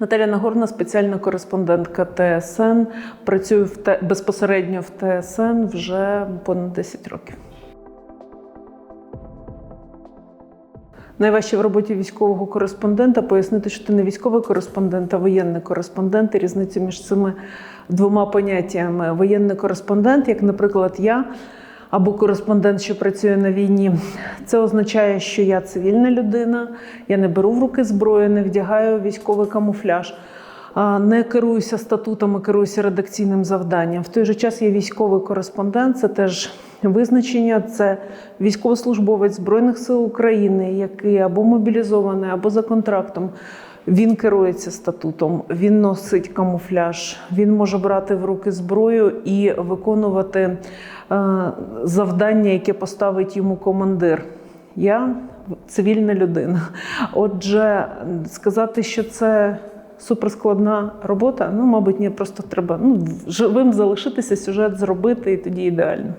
Наталя Нагорна, спеціальна кореспондентка ТСН. Працюю в Т- безпосередньо в ТСН вже понад 10 років. Найважче в роботі військового кореспондента пояснити, що ти не військовий кореспондент, а воєнний кореспондент. І різницю між цими двома поняттями. Воєнний кореспондент, як, наприклад, я або кореспондент, що працює на війні, це означає, що я цивільна людина, я не беру в руки зброю, не вдягаю військовий камуфляж. Не керуюся статутами, керуюся редакційним завданням. В той же час є військовий кореспондент, це теж визначення. Це військовослужбовець Збройних сил України, який або мобілізований, або за контрактом. Він керується статутом, він носить камуфляж, він може брати в руки зброю і виконувати е, завдання, яке поставить йому командир. Я цивільна людина. Отже, сказати, що це суперскладна робота, ну, мабуть, ні, просто треба ну, живим залишитися, сюжет зробити, і тоді ідеально.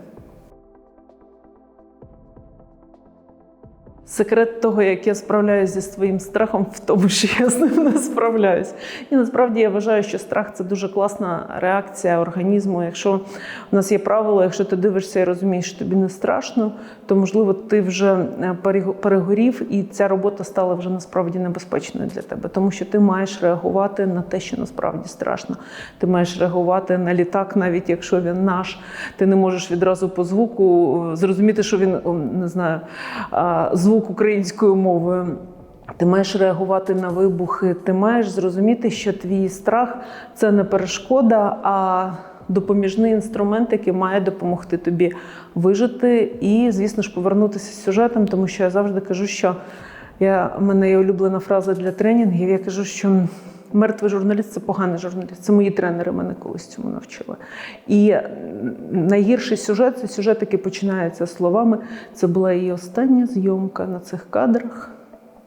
Секрет того, як я справляюся зі своїм страхом, в тому, що я з ним не справляюсь. І насправді я вважаю, що страх це дуже класна реакція організму. Якщо у нас є правило, якщо ти дивишся і розумієш, що тобі не страшно, то можливо ти вже е, перегорів, і ця робота стала вже насправді небезпечною для тебе, тому що ти маєш реагувати на те, що насправді страшно. Ти маєш реагувати на літак, навіть якщо він наш. Ти не можеш відразу по звуку е, зрозуміти, що він не знаю, а, звук українською мовою. Ти маєш реагувати на вибухи, ти маєш зрозуміти, що твій страх це не перешкода, а допоміжний інструмент, який має допомогти тобі вижити і, звісно ж, повернутися з сюжетом, тому що я завжди кажу, що я, в мене є улюблена фраза для тренінгів. Я кажу, що мертвий журналіст це поганий журналіст. Це мої тренери мене колись цьому навчили. І найгірший сюжет це сюжет, який починається словами. Це була її остання зйомка на цих кадрах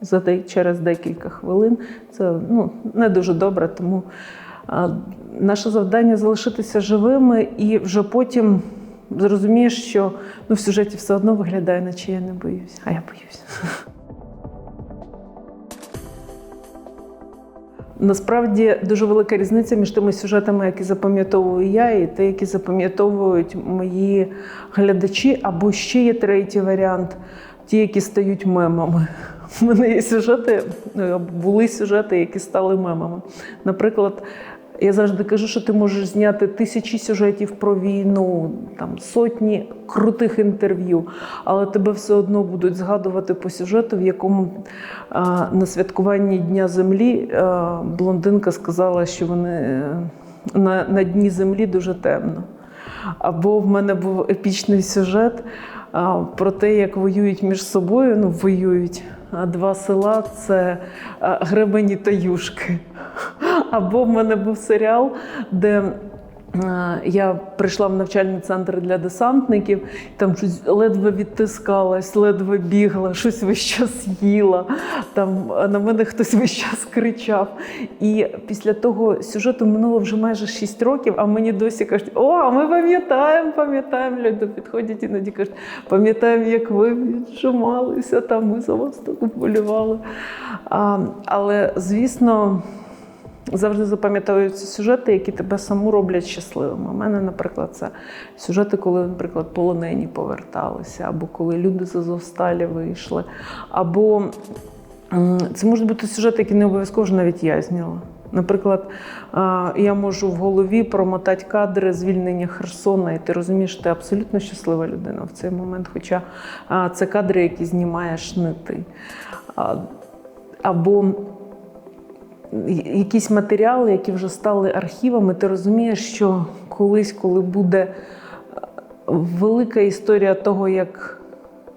за де- через декілька хвилин. Це ну, не дуже добре, тому а, наше завдання залишитися живими і вже потім зрозумієш, що ну, в сюжеті все одно виглядає, наче я не боюсь, а я боюсь. Насправді дуже велика різниця між тими сюжетами, які запам'ятовую я, і те, які запам'ятовують мої глядачі, або ще є третій варіант ті, які стають мемами. У мене є сюжети, були сюжети, які стали мемами. Наприклад, я завжди кажу, що ти можеш зняти тисячі сюжетів про війну, там сотні крутих інтерв'ю, але тебе все одно будуть згадувати по сюжету, в якому а, на святкуванні Дня Землі а, блондинка сказала, що вони е, на, на дні землі дуже темно. Або в мене був епічний сюжет а, про те, як воюють між собою. Ну, воюють два села це а, Гребені та Юшки. Або в мене був серіал, де е, я прийшла в навчальний центр для десантників, там щось ледве відтискалась, ледве бігла, щось весь час їла. Там е, на мене хтось весь час кричав. І після того сюжету минуло вже майже 6 років, а мені досі кажуть: о, а ми пам'ятаємо, пам'ятаємо. Люди підходять іноді кажуть, пам'ятаємо, як ви віджималися, там ми за вас так вболівали. Але, звісно. Завжди запам'ятовуються сюжети, які тебе саму роблять щасливим. У мене, наприклад, це сюжети, коли, наприклад, полонені поверталися, або коли люди з Азовсталі вийшли. Або це можуть бути сюжети, які не обов'язково ж навіть я зняла. Наприклад, я можу в голові промотати кадри звільнення Херсона, і ти розумієш, ти абсолютно щаслива людина в цей момент. Хоча це кадри, які знімаєш не ти. Або якісь матеріали, які вже стали архівами, ти розумієш, що колись, коли буде е, велика історія того, як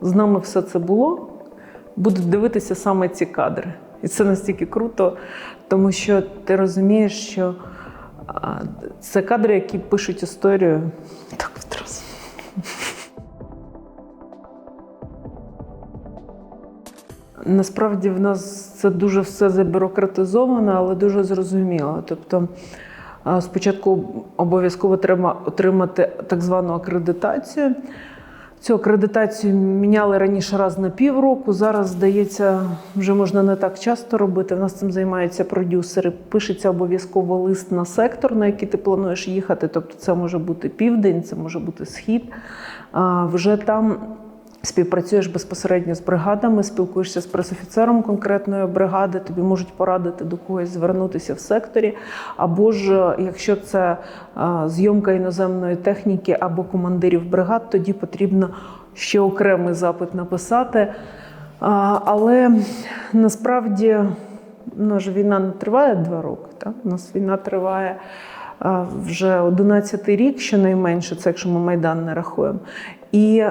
з нами все це було, будуть дивитися саме ці кадри. І це настільки круто, тому що ти розумієш, що це кадри, які пишуть історію. Так відразу. Насправді в нас це дуже все забюрократизовано, але дуже зрозуміло. Тобто спочатку обов'язково треба отримати так звану акредитацію. Цю акредитацію міняли раніше раз на півроку. Зараз, здається, вже можна не так часто робити. В нас цим займаються продюсери. Пишеться обов'язково лист на сектор, на який ти плануєш їхати. Тобто, це може бути південь, це може бути схід. А, Вже там співпрацюєш безпосередньо з бригадами, спілкуєшся з пресофіцером конкретної бригади, тобі можуть порадити до когось звернутися в секторі. Або ж, якщо це зйомка іноземної техніки або командирів бригад, тоді потрібно ще окремий запит написати. Але насправді у нас ж війна не триває два роки. Так? У нас війна триває вже 11 рік, щонайменше, це якщо ми Майдан не рахуємо. І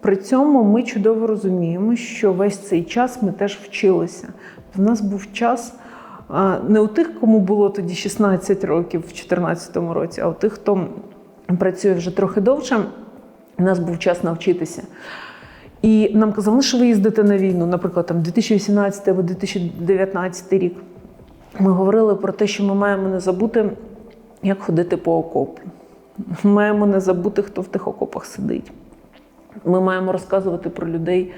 при цьому ми чудово розуміємо, що весь цей час ми теж вчилися. В нас був час не у тих, кому було тоді 16 років в 2014 році, а у тих, хто працює вже трохи довше, у нас був час навчитися. І нам казали, «Ну, що ви їздите на війну, наприклад, там 2018 або 2019 рік. Ми говорили про те, що ми маємо не забути, як ходити по окопу. Маємо не забути, хто в тих окопах сидить. Ми маємо розказувати про людей,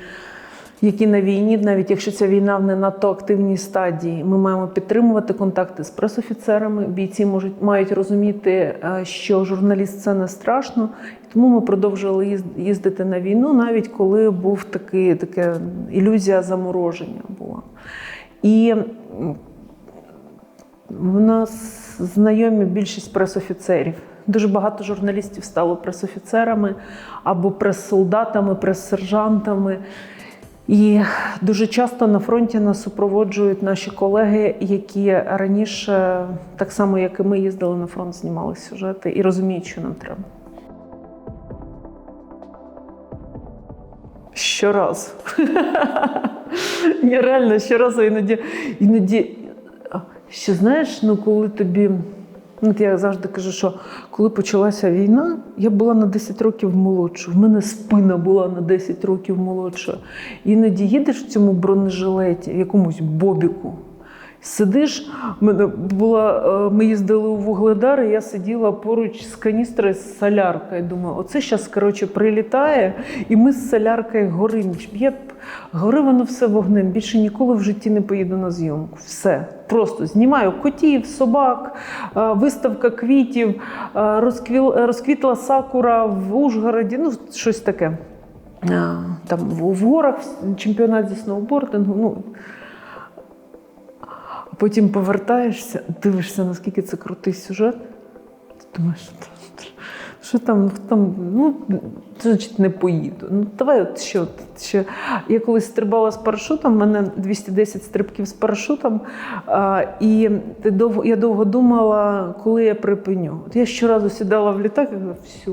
які на війні, навіть якщо ця війна в не надто активній стадії. Ми маємо підтримувати контакти з пресофіцерами. Бійці можуть мають розуміти, е, що журналіст це не страшно. Тому ми продовжували їздити на війну, навіть коли був такий, така ілюзія замороження була. І в нас знайомі більшість пресофіцерів. Дуже багато журналістів стало пресофіцерами або прес-солдатами, прес-сержантами. І дуже часто на фронті нас супроводжують наші колеги, які раніше, так само як і ми, їздили на фронт, знімали сюжети і розуміють, що нам треба. Щоразу. Ні, реально, щоразу іноді, іноді. Ще знаєш, ну коли тобі. Ну, от я завжди кажу, що коли почалася війна, я була на 10 років молодша. В мене спина була на 10 років молодша. Іноді їдеш в цьому бронежилеті, в якомусь бобіку. Сидиш, була, е, ми їздили у Вугледар, і я сиділа поруч з каністрою з соляркою. Думаю, оце зараз коротше, прилітає, і ми з соляркою горимо. Я гори воно все вогнем. Більше ніколи в житті не поїду на зйомку. Все. Просто знімаю котів, собак, е, виставка квітів, е, розквітла сакура в Ужгороді, ну щось таке. Там в горах чемпіонат зі сноубордингу. Ну, а потім повертаєшся, дивишся, наскільки це крутий сюжет. Ти думаєш, що там, там, ну, значить не поїду. Ну, давай от ще, от, ще. Я колись стрибала з парашутом, в мене 210 стрибків з парашутом. А, і ти довго, я довго думала, коли я припиню. От я щоразу сідала в літак і говорила, все,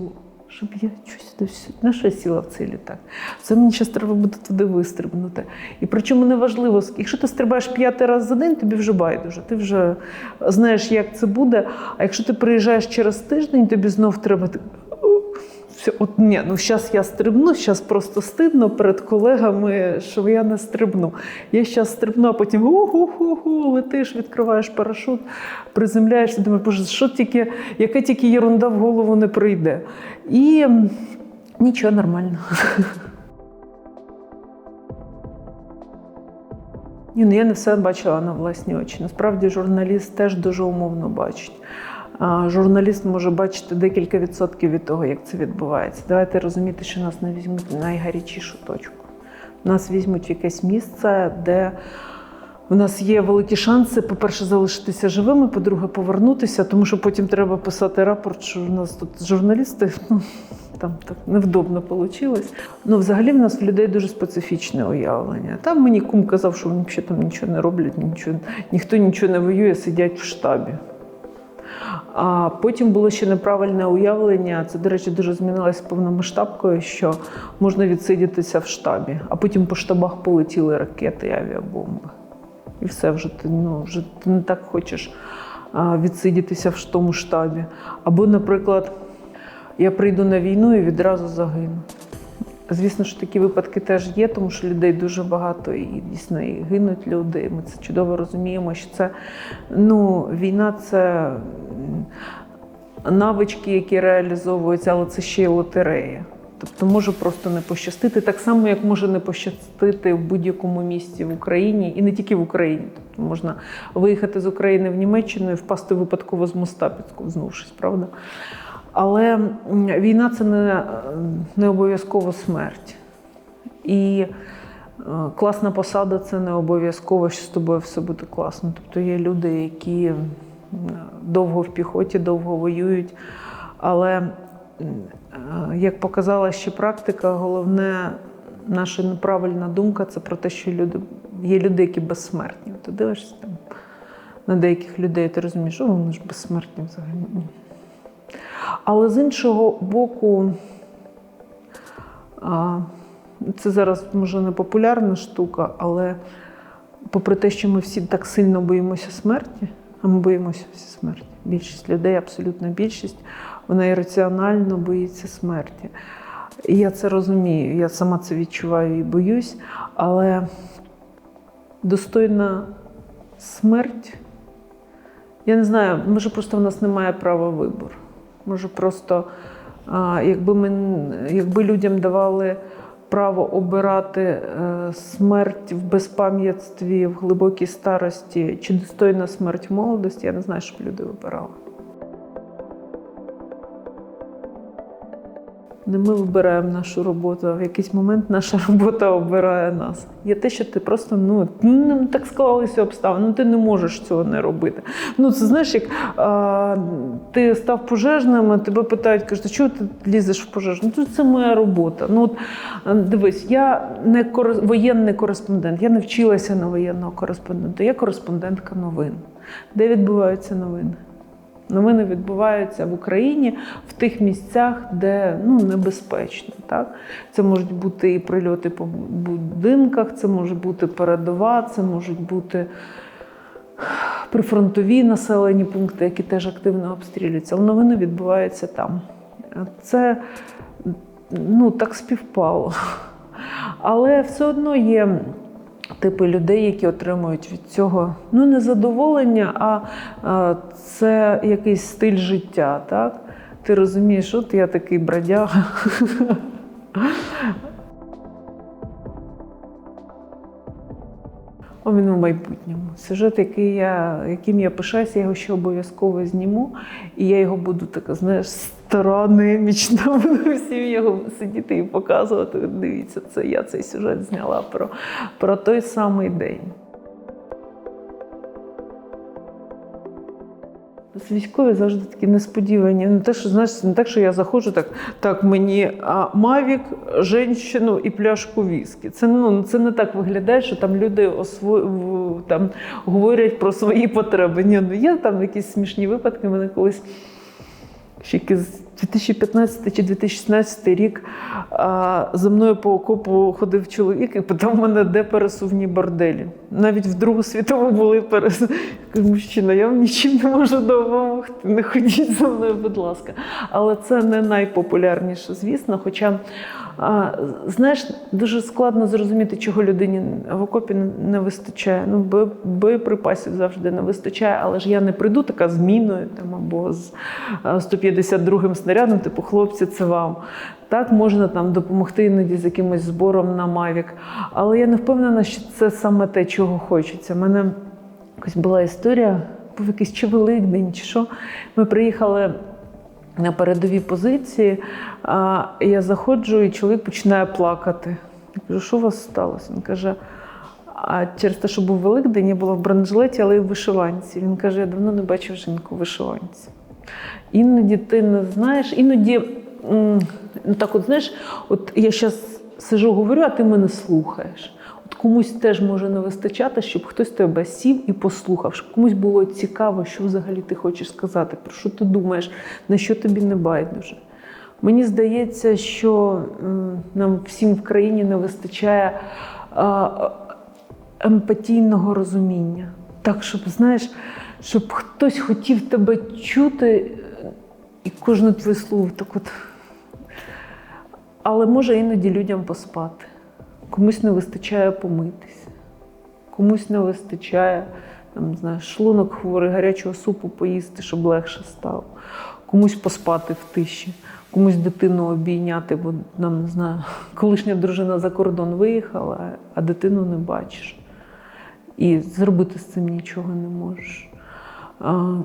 щоб я щось до всю- на що я сіла в цей літак. Це мені зараз треба буде туди вистрибнути. І причому не важливо, якщо ти стрибаєш п'ятий раз за день, тобі вже байдуже. Ти вже знаєш, як це буде. А якщо ти приїжджаєш через тиждень, тобі знов треба. Все, от ні, ну зараз я стрибну, зараз просто стидно перед колегами, що я не стрибну. Я зараз стрибну, а потім гу-гу-гу-гу, летиш, відкриваєш парашут, приземляєшся, думаєш, боже, що тільки, яка тільки єрунда в голову не прийде. І нічого нормально. Ні, ну я не все бачила на власні очі. Насправді журналіст теж дуже умовно бачить. Журналіст може бачити декілька відсотків від того, як це відбувається. Давайте розуміти, що нас не візьмуть найгарячішу точку. Нас візьмуть в якесь місце, де в нас є великі шанси, по-перше, залишитися живими, по-друге, повернутися, тому що потім треба писати рапорт, що в нас тут журналісти. Ну, там так невдобно вийшло. Ну, взагалі, в нас в людей дуже специфічне уявлення. Там мені кум казав, що вони взагалі там нічого не роблять, нічого, ніхто нічого не воює, сидять в штабі. А потім було ще неправильне уявлення. Це, до речі, дуже змінилося повномасштабкою, що можна відсидітися в штабі, а потім по штабах полетіли ракети і авіабомби. І все вже ти, ну, вже ти не так хочеш відсидітися в тому штабі. Або, наприклад, я прийду на війну і відразу загину. Звісно, що такі випадки теж є, тому що людей дуже багато і дійсно і гинуть люди. Ми це чудово розуміємо, що це ну, війна це навички, які реалізовуються, але це ще й лотерея. Тобто може просто не пощастити, так само, як може не пощастити в будь-якому місці в Україні, і не тільки в Україні. Тобто можна виїхати з України в Німеччину і впасти випадково з моста, підковзнувшись, правда? Але війна це не, не обов'язково смерть. І е, класна посада це не обов'язково, що з тобою все буде класно. Тобто є люди, які довго в піхоті, довго воюють. Але, е, як показала ще практика, головне наша неправильна думка це про те, що люди, є люди, які безсмертні. Ти дивишся там на деяких людей, ти розумієш, що вони ж безсмертні взагалі. Але з іншого боку, це зараз може не популярна штука, але попри те, що ми всі так сильно боїмося смерті, а ми боїмося всі смерті. Більшість людей, абсолютна більшість, вона ірраціонально боїться смерті. І я це розумію, я сама це відчуваю і боюсь, але достойна смерть. Я не знаю, може просто в нас немає права вибору. Може, просто якби ми якби людям давали право обирати е, смерть в безпам'ятстві, в глибокій старості чи достойна смерть в молодості, я не знаю, що б люди вибирали. Не ми вибираємо нашу роботу, а в якийсь момент наша робота обирає нас. Є те, що ти просто ну, ну так склалися обставини, ну ти не можеш цього не робити. Ну це знаєш, як а, ти став пожежним, а тебе питають, кажуть, чого ти лізеш в пожежну? Ну це моя робота. Ну от дивись, я не кор... воєнний кореспондент, я не вчилася на воєнного кореспондента, я кореспондентка новин. Де відбуваються новини? Новини відбуваються в Україні в тих місцях, де ну, небезпечно. Так? Це можуть бути і прильоти по будинках, це може бути передова, це можуть бути прифронтові населені пункти, які теж активно обстрілюються. Але новини відбуваються там. Це ну, так співпало. Але все одно є типи людей, які отримують від цього ну не задоволення, а, це якийсь стиль життя. Так? Ти розумієш, от я такий бродяга. Він у майбутньому. Сюжет, який я, яким я пишаюся, я його ще обов'язково зніму. І я його буду така, знаєш, стара, немічна, буду всім його сидіти і показувати. Дивіться, це я цей сюжет зняла про, про той самий день. Військові завжди такі несподівані. Не те, що знаєш, не так, що я заходжу, так так мені а, мавік, женщину і пляшку віскі. Це ну це не так виглядає, що там люди осво... там говорять про свої потреби. Ні, ну є там якісь смішні випадки. Мене колись ще якийсь 2015 чи 2016 рік за мною по окопу ходив чоловік і питав мене, де пересувні борделі. Навіть в Другу світову були пересувні. Мужчина, я вам нічим не можу допомогти. Не ходіть за мною, будь ласка. Але це не найпопулярніше, звісно. Хоча, знаєш, дуже складно зрозуміти, чого людині в окопі не вистачає. Ну, бо- боєприпасів завжди не вистачає, але ж я не прийду така з міною там, або з 152-м снарядом, типу, хлопці, це вам. Так, можна там допомогти іноді з якимось збором на Мавік. Але я не впевнена, що це саме те, чого хочеться. У мене якось була історія, був якийсь чи Великдень, чи що. Ми приїхали на передові позиції, я заходжу, і чоловік починає плакати. Я кажу, що у вас сталося? Він каже, а через те, що був Великдень, я була в бронежилеті, але й в вишиванці. Він каже, я давно не бачив жінку в вишиванці. Іноді ти не знаєш, іноді, ну так от знаєш, от я зараз сижу, говорю, а ти мене слухаєш. Комусь теж може не вистачати, щоб хтось тебе сів і послухав, щоб комусь було цікаво, що взагалі ти хочеш сказати, про що ти думаєш, на що тобі не байдуже. Мені здається, що нам всім в країні не вистачає емпатійного розуміння. Так, щоб, знаєш, щоб хтось хотів тебе чути е, і кожне твоє слово так от. Але може іноді людям поспати. Комусь не вистачає помитись, комусь не вистачає там, не знаю, шлунок хворий, гарячого супу поїсти, щоб легше стало. комусь поспати в тиші, комусь дитину обійняти, бо нам не знаю, колишня дружина за кордон виїхала, а дитину не бачиш. І зробити з цим нічого не можеш. А,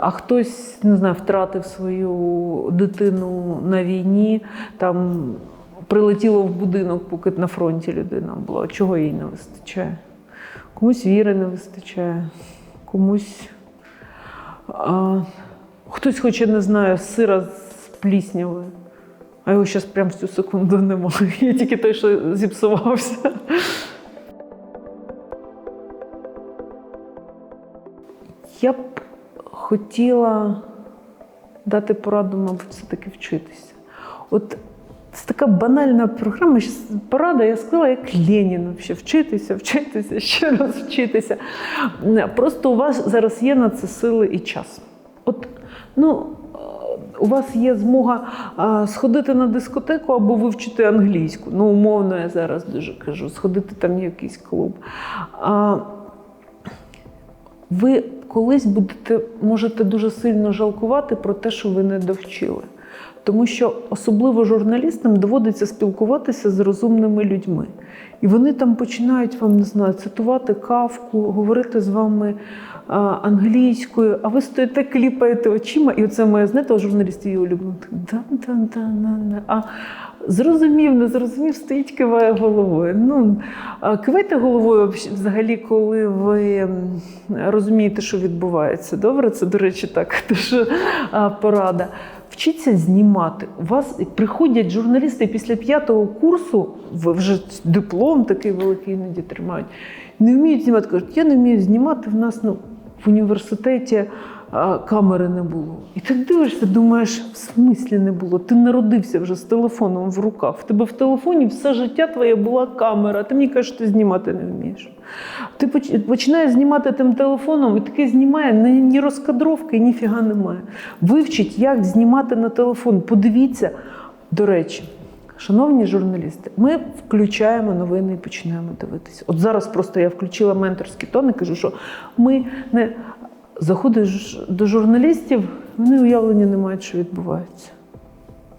а хтось не знаю, втратив свою дитину на війні, там прилетіло в будинок, поки на фронті людина була. Чого їй не вистачає? Комусь віри не вистачає, комусь. А, хтось хоче, не знаю, сира з пліснявою. А його зараз прямо в цю секунду немає. Є тільки той, що зіпсувався. Я б хотіла дати пораду, мабуть, все-таки вчитися. От це така банальна програма. Порада, я сказала, як Ленін, вообще, вчитися, вчитися, ще раз вчитися. Просто у вас зараз є на це сили і час. От, ну, е, у вас є змога сходити на дискотеку або вивчити англійську. Ну, умовно, я зараз дуже кажу, сходити там в якийсь клуб. Ви колись будете, можете дуже сильно жалкувати про те, що ви не довчили. Тому що особливо журналістам доводиться спілкуватися з розумними людьми. І вони там починають вам не знаю, цитувати кавку, говорити з вами англійською, а ви стоїте, кліпаєте очима, і оце моє, знаєте, у журналістів її улюблено. А зрозумів, не зрозумів, стоїть, киває головою. Ну, кивайте головою взагалі, коли ви розумієте, що відбувається. Добре, це, до речі, так, а, порада. Вчіться знімати. У вас приходять журналісти після п'ятого курсу, ви вже диплом такий великий іноді тримають, не вміють знімати. Кажуть, я не вмію знімати, в нас ну, в університеті камери не було. І ти дивишся, думаєш, в смислі не було. Ти народився вже з телефоном в руках. В тебе в телефоні все життя твоє була камера, ти мені кажеш, ти знімати не вмієш. Ти починаєш знімати тим телефоном, і таке знімає ні, ні розкадровки, ніфіга немає. Вивчіть, як знімати на телефон. Подивіться. До речі, шановні журналісти, ми включаємо новини і починаємо дивитися. От зараз просто я включила менторський тон і кажу, що ми не заходиш до журналістів, вони уявлення не мають, що відбувається.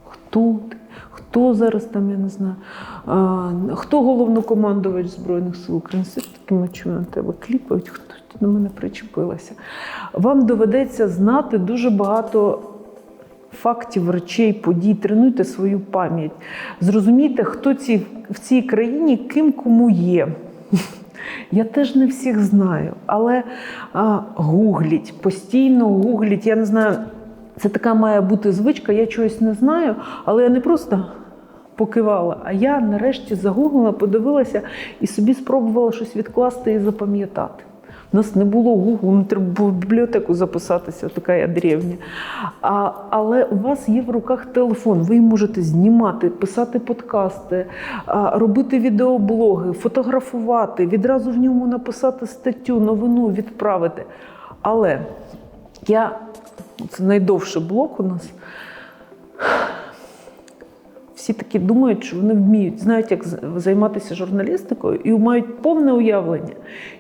Хто ти? Хто зараз там, я не знаю, хто головнокомандувач Збройних сил України? Все таки мочу на тебе кліпають, хто до мене причепилася. Вам доведеться знати дуже багато фактів, речей, подій, тренуйте свою пам'ять. Зрозумійте, хто ці, в цій країні ким кому є. Я теж не всіх знаю, але а, гугліть, постійно гугліть. Я не знаю, це така має бути звичка, я чогось не знаю, але я не просто покивала, а я нарешті загуглила, подивилася і собі спробувала щось відкласти і запам'ятати. У нас не було гуглу, не треба було в бібліотеку записатися, така я древня. А, але у вас є в руках телефон, ви можете знімати, писати подкасти, а, робити відеоблоги, фотографувати, відразу в ньому написати статтю, новину, відправити. Але я, це найдовший блок у нас. Всі такі думають, що вони вміють, знають, як займатися журналістикою, і мають повне уявлення.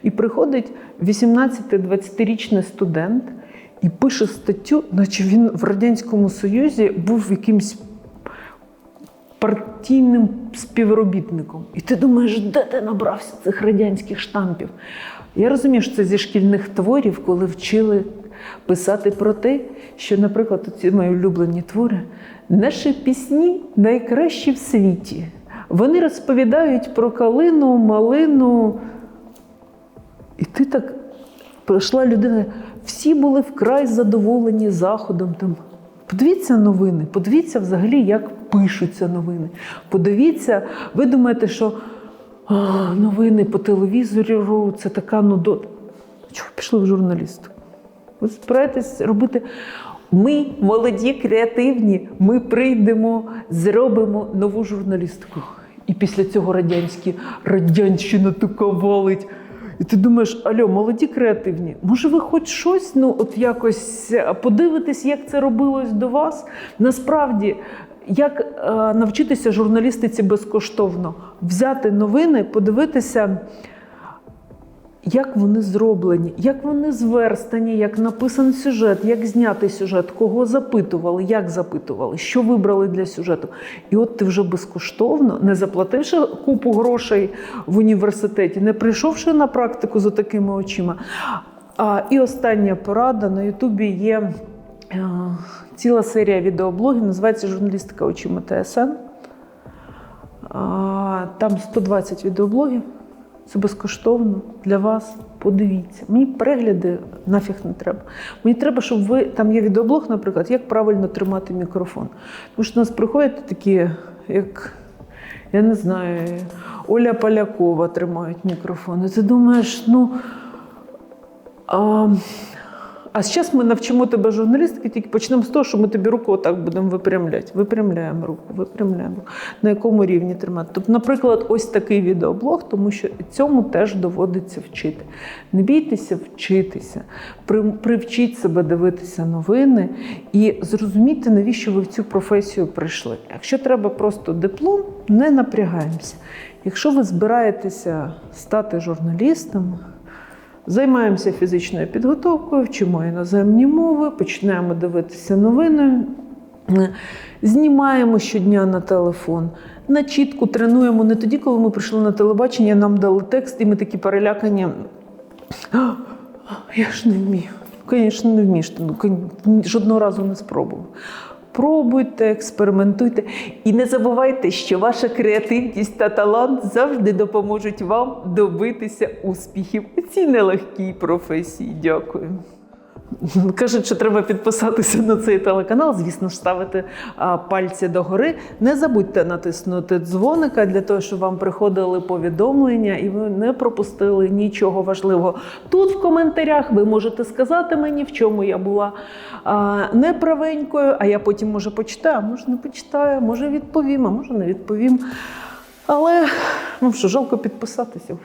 І приходить 18-20-річний студент і пише статтю, наче він в Радянському Союзі був якимсь партійним співробітником. І ти думаєш, де ти набрався цих радянських штампів? Я розумію, що це зі шкільних творів, коли вчили писати про те, що, наприклад, ці мої улюблені твори, наші пісні найкращі в світі. Вони розповідають про калину, малину. І ти так прийшла людина, всі були вкрай задоволені заходом. Там. Подивіться новини, подивіться взагалі, як пишуться новини. Подивіться, ви думаєте, що новини по телевізору це така нудота. Чого пішли в журналістику? Ви збираєтесь робити. Ми, молоді, креативні, ми прийдемо, зробимо нову журналістику. І після цього радянські радянщина така валить. І ти думаєш, альо, молоді креативні, може ви хоч щось ну, от якось е, подивитесь, як це робилось до вас? Насправді, як е, навчитися журналістиці безкоштовно? Взяти новини, подивитися як вони зроблені, як вони зверстані, як написаний сюжет, як знятий сюжет, кого запитували, як запитували, що вибрали для сюжету. І от ти вже безкоштовно, не заплативши купу грошей в університеті, не прийшовши на практику за такими очима. А, і остання порада на Ютубі є е, ціла серія відеоблогів, називається Журналістика очима ТСН. А, Там 120 відеоблогів. Це безкоштовно для вас. Подивіться. Мені перегляди нафіг не треба. Мені треба, щоб ви там є відеоблог, наприклад, як правильно тримати мікрофон. Тому що у нас приходять такі, як я не знаю, Оля Полякова тримають мікрофон. І ти думаєш, ну. А, а зараз ми навчимо тебе журналістики, тільки почнемо з того, що ми тобі руку отак будемо випрямляти. Випрямляємо руку, випрямляємо. На якому рівні тримати. Тобто, наприклад, ось такий відеоблог, тому що цьому теж доводиться вчити. Не бійтеся вчитися, привчіть себе дивитися новини і зрозумійте, навіщо ви в цю професію прийшли. Якщо треба просто диплом, не напрягаємося. Якщо ви збираєтеся стати журналістом, Займаємося фізичною підготовкою, вчимо іноземні мови, починаємо дивитися новини, е, знімаємо щодня на телефон. На чітку тренуємо не тоді, коли ми прийшли на телебачення, нам дали текст, і ми такі перелякані. Я ж не вмію. Звісно, не вмієш. Ну, жодного разу не спробував. Пробуйте, експериментуйте. І не забувайте, що ваша креативність та талант завжди допоможуть вам добитися успіхів у цій нелегкій професії. Дякую. Кажуть, що треба підписатися на цей телеканал, звісно ж, ставити пальці догори. Не забудьте натиснути дзвоника для того, щоб вам приходили повідомлення і ви не пропустили нічого важливого. Тут в коментарях ви можете сказати мені, в чому я була неправенькою, а я потім може почитаю, може не почитаю, може відповім, а може не відповім. Але ну що, жалко підписатися.